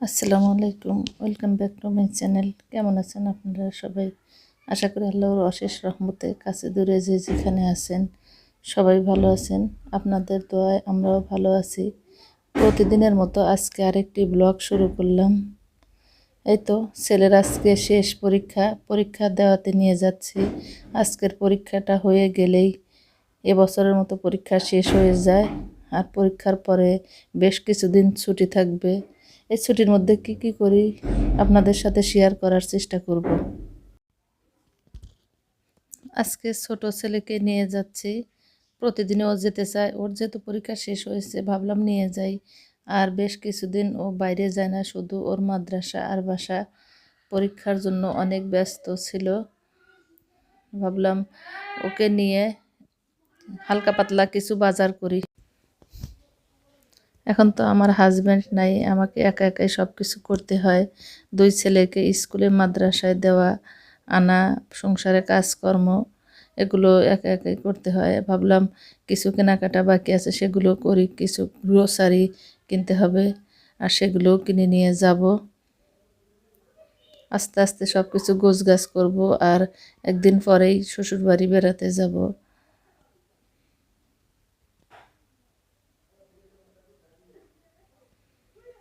আসসালামু আলাইকুম, welcome back to my channel. কেমন আছেন আপনারা সবাই? আশা করি আল্লাহর অশেষ রহমতে কাছে দূরে যে যেখানে আছেন, সবাই ভালো আছেন। আপনাদের দোয়ায় আমরাও ভালো আছি। প্রতিদিনের মতো আজকে আরেকটি ব্লগ শুরু করলাম। এই তো, ছেলের আজকে শেষ পরীক্ষা। পরীক্ষা দেওয়াতে নিয়ে যাচ্ছি। আজকের পরীক্ষাটা হয়ে গেলেই এবছরের মতো পরীক্ষা শেষ হয়ে যায়। আর পরীক্ষার পরে বেশ কিছুদিন ছুটি থাকবে। এই ছুটির মধ্যে কি কি করি আপনাদের সাথে শেয়ার করার চেষ্টা করব। আজকে ছোট ছেলেকে নিয়ে যাচ্ছি। প্রতিদিনে ও যেতে চায়। ওর যেহেতু পরীক্ষা শেষ হয়েছে, ভাবলাম নিয়ে যাই। আর বেশ কিছুদিন ও বাইরে যায় না, শুধু ওর মাদ্রাসা আর বাসা। পরীক্ষার জন্য অনেক ব্যস্ত ছিল। ভাবলাম ওকে নিয়ে হালকা পাতলা কিছু বাজার করি। এখন তো আমার হাজব্যান্ড নাই, আমাকে একা একাই সব কিছু করতে হয়। দুই ছেলেকে স্কুলে মাদ্রাসায় দেওয়া, আনা, সংসারে কাজকর্ম, এগুলো একা একাই করতে হয়। ভাবলাম কিছু কেনাকাটা বাকি আছে, সেগুলো করি, কিছু গ্রোসারি কিনতে হবে, আর সেগুলোও কিনে নিয়ে যাব। আস্তে আস্তে সব কিছু গোছ গাছ করব, আর একদিন পরেই শ্বশুরবাড়ি বেড়াতে যাব।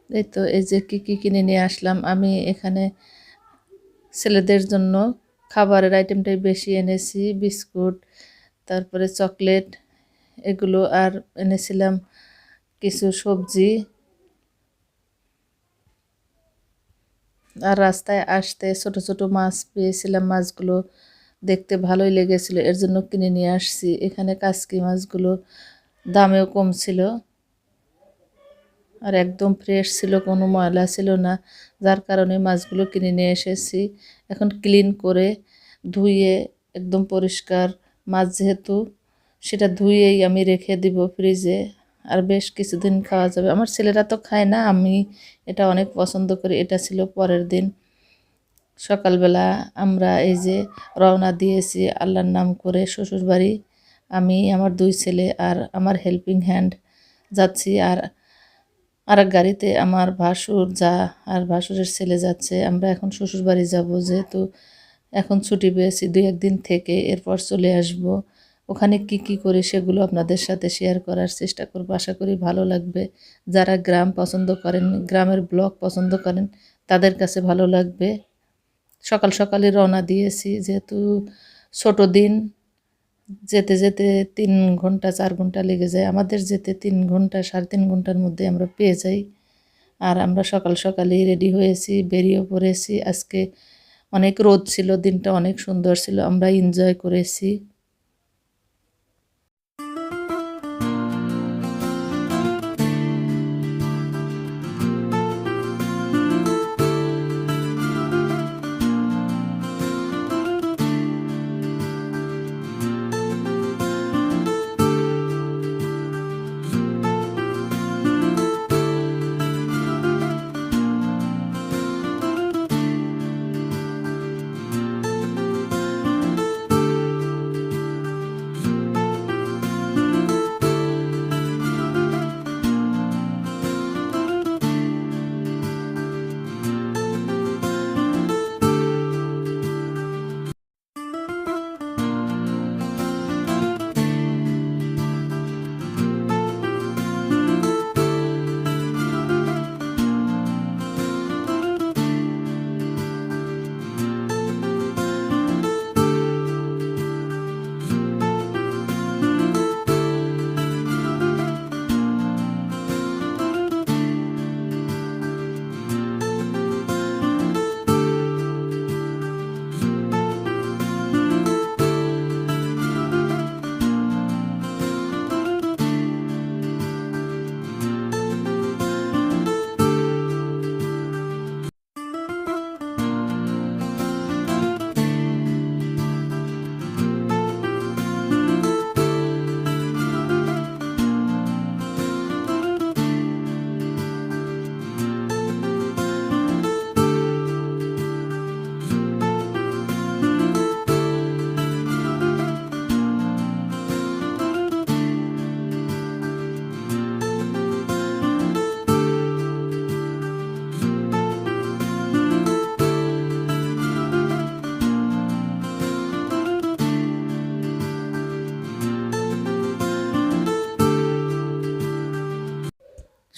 এই তো, এই যে কী কী কিনে নিয়ে আসলাম, আমি এখানে ছেলেদের জন্য খাবারের আইটেমটাই বেশি এনেছি, বিস্কুট, তারপরে চকলেট এগুলো, আর এনেছিলাম কিছু সবজি। আর রাস্তায় আসতে ছোট ছোট মাছ পেয়েছিলাম, মাছগুলো দেখতে ভালোই লেগেছিল, এর জন্য কিনে নিয়ে আসছি। এখানে কাসকি মাছগুলো দামেও কম ছিল। আর একদম ফ্রেশ ছিল, কোনো ময়লা ছিল না। যার কারণে মাছগুলো কিনে নিয়ে এসেছি। এখন ক্লিন করে ধুয়ে একদম পরিষ্কার মাছ যেহেতু, সেটা ধুয়েই আমি রেখে দিব ফ্রিজে আর বেশ কিছুদিন খাওয়া যাবে। আমার ছেলেরা তো খায় না, আমি এটা অনেক পছন্দ করি। এটা ছিল পরের দিন। সকালবেলা আমরা এই যে রওনা দিয়েছি আল্লাহর নাম করে শ্বশুরবাড়ি। আমি, আমার দুই ছেলে আর আমার হেল্পিং হ্যান্ড যাচ্ছি। আর আর এক গাড়িতে আমার ভাসুর যা আর ভাসুরের ছেলে যাচ্ছে, আমরা এখন শ্বশুর বাড়ি যাব যেহেতু এখন ছুটি পেয়েছি, দুই একদিন থেকে এরপর চলে আসব। ওখানে কি কি করি সেগুলো আপনাদের সাথে শেয়ার করার চেষ্টা করব। আশা করি ভালো লাগবে। যারা গ্রাম পছন্দ করেন, গ্রামের ব্লগ পছন্দ করেন, তাদের কাছে ভালো লাগবে। সকাল সকালে রওনা দিয়েছি, যেহেতু ছোট দিন যেতে যেতে তিন ঘণ্টা, চার ঘণ্টা লেগে যায়। আমাদের যেতে তিন ঘণ্টা, সাড়ে তিন ঘণ্টার মধ্যে আমরা পেয়ে যাই। আর আমরা সকাল সকালেই রেডি হয়েছি বেরিয়ে পড়েছি। আজকে অনেক রোদ ছিল, দিনটা অনেক সুন্দর ছিল। আমরা এনজয় করেছি।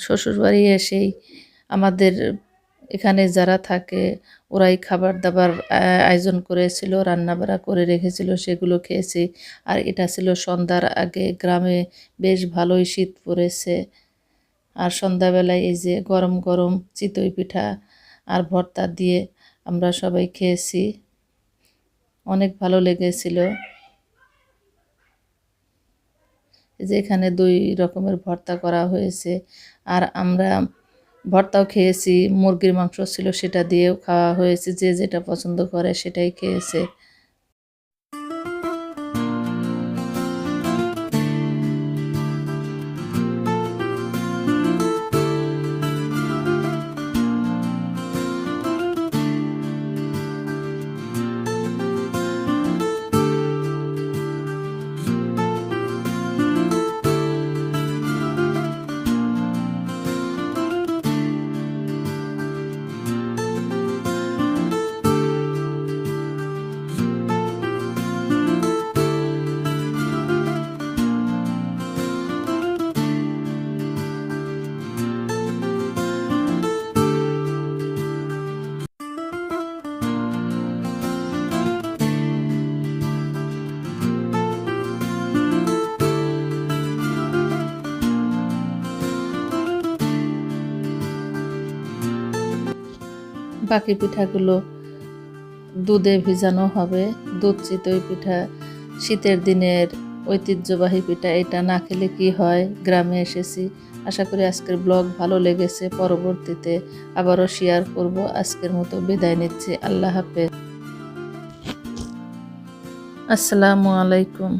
শ্বশুরবাড়ি এসেই আমাদের এখানে যারা থাকে, ওরাই খাবার দাবার আয়োজন করেছিল, রান্নাবাড়া করে রেখেছিল, সেগুলো খেয়েছি। আর এটা ছিল সন্ধ্যার আগে। গ্রামে বেশ ভালোই শীত পড়েছে। আর সন্ধ্যাবেলায় এই যে গরম গরম চিতই পিঠা আর ভর্তা দিয়ে আমরা সবাই খেয়েছি। অনেক ভালো লেগেছিল এই যে এখানে দুই রকমের ভর্তা করা হয়েছে। আর আমরা ভর্তাও খেয়েছি, মুরগির মাংস ছিল সেটা দিয়েও খাওয়া হয়েছে, যে যেটা পছন্দ করে সেটাই খেয়েছে। বাকি পিঠাগুলো দুধে ভিজানো হবে। দুধ চিতই পিঠা, শীতের দিনের ঐতিহ্যবাহী পিঠা, এটা না খেলে কি হয়? গ্রামে এসেছি। আশা করি আজকের ব্লগ ভালো লেগেছে। পরবর্তীতে আবারও শেয়ার করব। আজকের মতো বিদায় নিচ্ছি। আল্লাহ হাফেজ। আসসালামু আলাইকুম।